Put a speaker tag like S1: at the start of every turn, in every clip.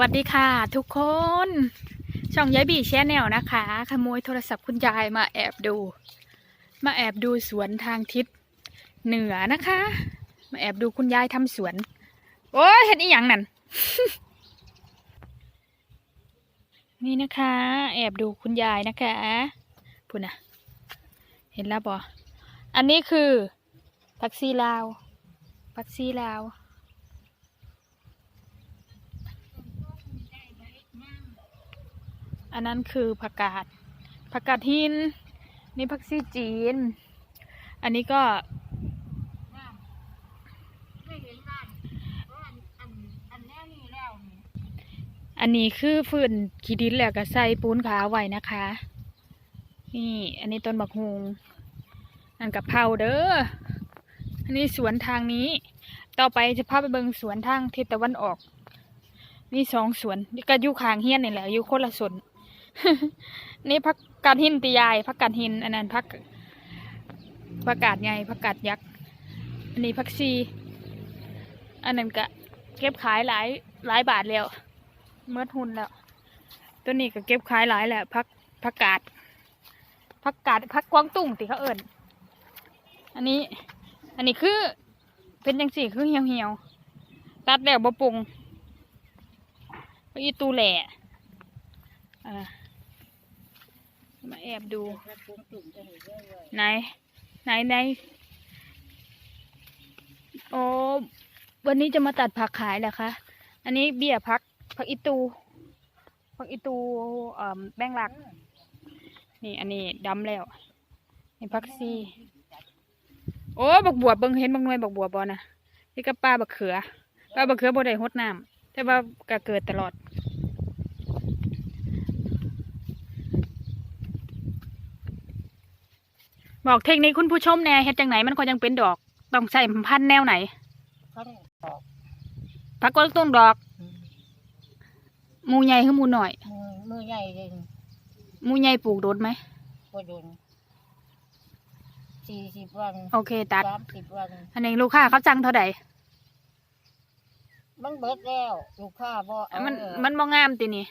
S1: วัสดีค่ะ ทุกคน ช่องยายบีแชนแนลนะคะ ขโมยโทรศัพท์คุณยายมาแอบดู มาแอบดูสวนทางทิศเหนือนะคะ มาแอบดูคุณยายทำสวน โอ้ยเห็นอีหยังนั่น นี่นะคะ แอบดูคุณยายนะคะพูดนะเห็นแล้วบออันนี้คือผักซีลาวผักซีลาว อันนั้นคือผักกาดผักกาดหิน นี่ผักซีจีน อันนี้ก็
S2: อันนี้
S1: คือฟืนขีดินแล้วก็ใส่ปูนขาวไว้นะคะ นี่ อันนี้ต้นบักฮุงนั่นกับเพาเด้ออันนี้สวนทางนี้ ต่อไปจะพาไปเบิงสวนทางทิศตะวันออก นี่สองสวนนี่ก็อยู่ข้างเฮียนนี่แหละอยู่คนละสวน นี่พักกาดหินตียายพักกาดหินอันนั้นพักพักกาดใหญ่พักกาดยักษ์อันนี้พักซีอันนั้นก็เก็บขายหลายหลายบาทแล้วเมื่อทุนแล้ว ตัวนี้ก็เก็บขายหลายแหละพักพักกาดพักกาดพักกวางตุ้งติเขาเอิญอันนี้ อันนี้คือเป็นยังสี่คือเหี่ยวเหี่ยวตัดแล้วบ่ปรุงอีตูแหล่อ่า มาแอบดู
S2: กระปุกตุ่มจะเห็นเยอะเลย
S1: ไหน ไหนไหนโอ้วันนี้จะมาตัดผักขายเหรอคะ อันนี้เบี้ยพัก ผักอีตู ผักอีตูเอ่อแป้งหลัก นี่ อันนี้ดำแล้ว นี่พักซี โอ้บักบวบเบิ่งเห็นบางหน่วยบักบวบบ่นะนี่ก็ปลาบักเขือปลาบักเขือบ่ได้หดน้ำแต่ว่าก็เกิดตลอด บอกเทคนิคคุณผู้ชมแหน่เฮ็ดจังไหนมันก็ยังเป็นดอก ต้องใส่พันธุ์แนวไหน
S2: ข้างออก
S1: ผักกวางตุ้งดอกหมูใหญ่คือหมูหน่อย
S2: มือมือใหญ่เลย
S1: หมูใหญ่ปลูกโดดไหม
S2: กระดุนสี่สิบวัน
S1: โอเคตัด
S2: สามสิบวัน
S1: อันนี้ลูกค้าเขาจังเท่าใด
S2: มันเบิดแล้วลูกค้าบ่เอา
S1: มัน
S2: แล้ว
S1: มันบ่งามตินี่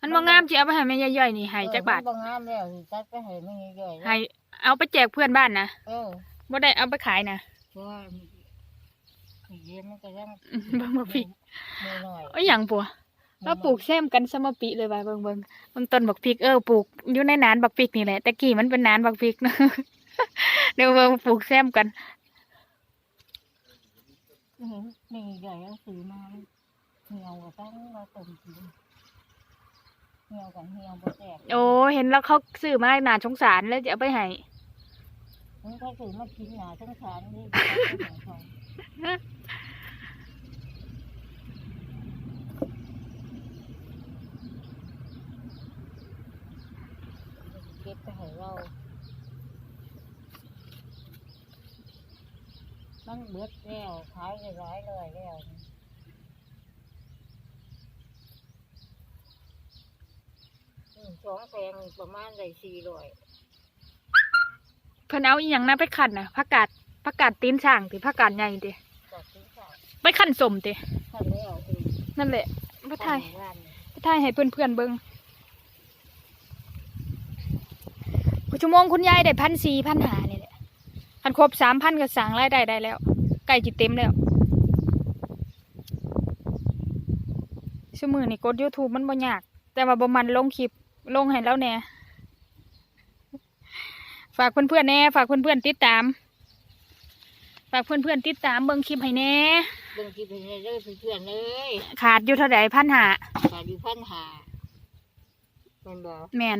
S1: มันบ่งามจิเอาไปให้แม่ย่อยๆนี่ให้จักบาท
S2: เออมันบ่งามแล้วสิตัดไปให้มันย่อยๆแล้ว
S1: ให้ เอาไปแจกเพื่อนบ้านนะ
S2: เออ
S1: บ่ได้เอาไปขายนะ
S2: เพราะว่าเย็นมันก็ยัง
S1: อืมเบิ่งบักพริก
S2: มือหน่อย
S1: เอ้ยหยังปัวเราปลูกแซมกันสมปีเลยว่าเบิ่งเบิ่งเบิ่งต้นบักพริกเออปลูกอยู่ในนานบักพริกนี่แหละแต่กี้มันเป็นนานบักพริกเดี๋ยวเบิ่งปลูกแซมกัน
S2: เห็นนี่ใหญ่แล้วซื้อมาเหี่ยวก็ต้องมาต้มกินเหี่ยวกับเหี่ยวบ่แตก
S1: โอ้เห็นแล้วเขาซื้อมาหนาสงสารแล้วจะเอาไปให้
S2: มันก็ถือมากินหนาทั้งสารนี่เก็บไปให้เรามันเบิดแล้วขายได้หลายร้อยแล้วสองแพงประมาณได้สี่ร้อย
S1: เพิ่นเอาอีหยังนะไปขันนะผักกาดผักกาดตีนช่างติผักกาดใหญ่ตีไปขันสมตินั่นแหละไปถ่าย
S2: วัน
S1: ไปถ่ายให้เพื่อนเพื่อนๆเบิ่งผู้ชั่วโมงคุณยายได้พันสี่พันหานี่แหละคันครบสามพันก็สั่งรายได้ได้แล้วใกล้จิเต็มแล้วชั่วมือนี่กด YouTube มันบ่ยาก แต่ว่าบ่มันลงคลิปลงให้แล้วแน่ ฝากเพื่อนๆแน่ฝากเพื่อนๆติดตาม ฝากเพื่อนๆติดตามเบิ่งคลิปให้แน่
S2: เบิ่งที่เป็นเรื่อยเพื่อนๆเลย
S1: ขาดอยู่เท่าใดพันหา
S2: ขายอยู่พันหาเป็นบ่
S1: แมน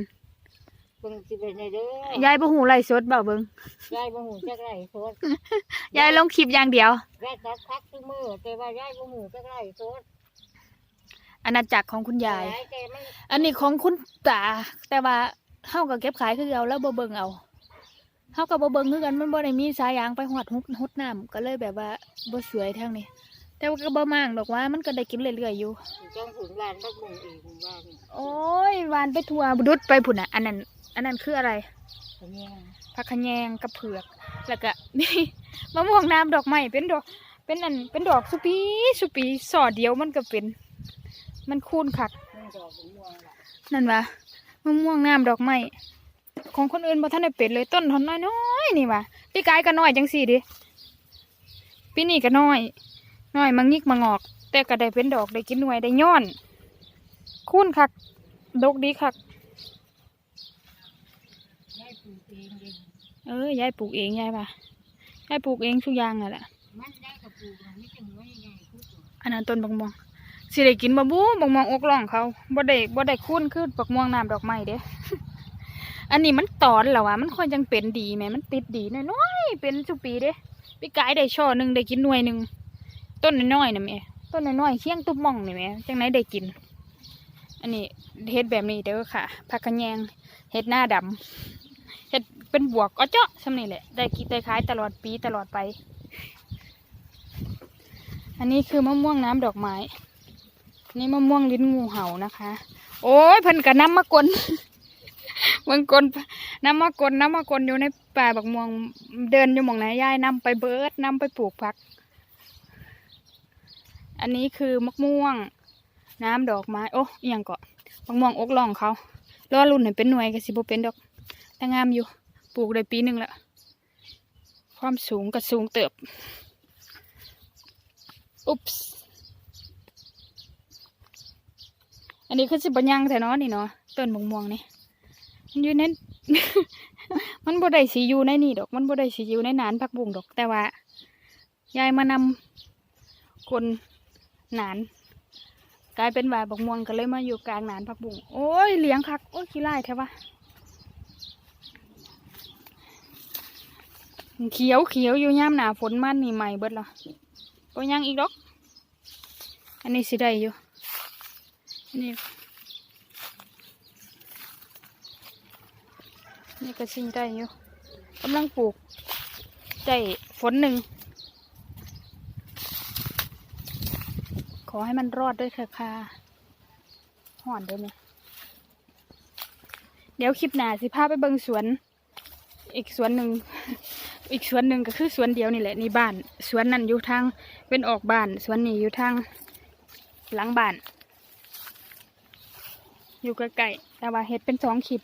S2: เบิ่งที่เป็นเรื่อย
S1: ยายบ่หูไรสดเบาเบิ่ง
S2: ยายบ่หูจักไรโซด
S1: ยายลงคลิปอย่างเดียว
S2: ยายตัดพักที่มือแต่ว่ายายบ่หูจักไรโซด
S1: อาณาจักรของคุณยาย
S2: แต่มัน
S1: อันนี้ของคุณตาแต่ว่าเฮาก็เก็บขายคือเอาแล้วบ่เบิ่งเอา เฮาก็บ่เบิ่งคือกันมันบ่ได้มีสายยางไปหอดฮุดฮุดน้ำก็เลยแบบว่าบ่สวยทางนี้ แต่ว่าก็บ่มากดอกว่ามันก็ได้กินเรื่อยๆอยู่
S2: จ้องถึงบ้านบักบุงอีกหมู่บ้าน
S1: โอ้ยวานไปทัวดุดไปพุ่นน่ะ อันนั้น อันนั้นคืออะไร
S2: คนนี้
S1: ผักขะแยงกับเผือก แล้วก็นี่มะม่วงน้ำดอกไม้เป็นดอก เป็นอันเป็นดอกสุปีสุปีสอเดียวมันก็เป็น มันคูนคัก
S2: นี่ดอกม่วงล่ะ
S1: นั่นวะมะม่วงน้ำดอกไม้ ของคนอื่นบ่ทันได้เป็นเลยต้นทอนน้อยๆนี่วะพี่กายก็น้อยจังสี่ดิปีนี้ก็น้อยน้อยมังงิกมังอก แต่ก็ได้เป็นดอกได้กินหน่วยได้ย้อนคูนคักดกดีคัก
S2: เองเอ
S1: ยายปลูกเองยายปะยายปลูกเองทุกอย่างนั่นแหละ
S2: อั
S1: นนั้นต้นบักม่วงสิได้กินบ่บูบักม่วงอกร่องเขาบ่ได้บ่ได้คูนคือบักม่วงน้ำดอกไม้เด้ อันนี้มันตอนแล้ววะมันค่อยจังเป็นดีแหมมันติดดีน้อยๆเป็นสุปีเด้พี่กายได้ช่อหนึ่งได้กินหน่วยหนึ่งต้นน้อยๆนะแม่ต้นน้อยๆเคียงตุ๊บหม่องนี่แม่จังไหนได้กิน อันนี้เฮ็ดแบบนี้เด้อค่ะผักกระแยงเฮ็ดหน้าดำเฮ็ดเป็นบวกก็เจาะซำนี่แหละได้กินได้ขายตลอดปีตลอดไป อันนี้คือมะม่วงน้ำดอกไม้นี่มะม่วงลิ้นงูเห่านะคะ โอ้ยเพิ่นกระน้ำมากล บางคนน้ำมากลน้ำมากลอยู่ในป่าบักม่วงเดินอยู่หมองไหนยายนำไปเบิร์ดนำไปปลูกผัก อันนี้คือมะม่วง น้ำดอกไม้โอ้อย่างเกาะมะม่วงอกล่องเขารอรุ่นเห็นเป็นหน่วยก็สิบเป็นดอกแต่งามอยู่ ปลูกได้ปีหนึ่งและความสูงก็สูงเติบ อุ๊บส์อันนี้คือสิบยังแต่เนาะนี่เนาะต้นมะม่วงนี่ อยู่ใน มันบ่ได้สีอยู่ในนี่ดอก มันบ่ได้สีอยู่ในหนานผักบุ้งดอก แต่ว่ายายมานำคนหนาน กลายเป็นว่าบักม่วงก็เลยมาอยู่กลางหนานผักบุ้งโอ้ยเลี้ยงคักโอ้ยขี้ไล่แท้วะเขียวเขียวอยู่ย่ามหนาฝนมันนี่ใหม่เบิดละก็ยังอีกดอก อันนี้สิได้อยู่อัน นี่ก็สิงได้อยู่กำลังปลูกได้ฝนหนึ่ง ขอให้มันรอดด้วยเถอะค่ะห่อนได้ไหมเดี๋ยวคลิปหน้าสิพาไปเบิงสวน อีกสวนหนึ่ง อีกสวนหนึ่งก็คือสวนเดียวนี่แหละนี่บ้าน สวนนั่นอยู่ทางเป็นออกบ้าน สวนนี้อยู่ทางหลังบ้าน อยู่ใกล้ๆแต่ว่าเฮ็ดเป็นสองคลิป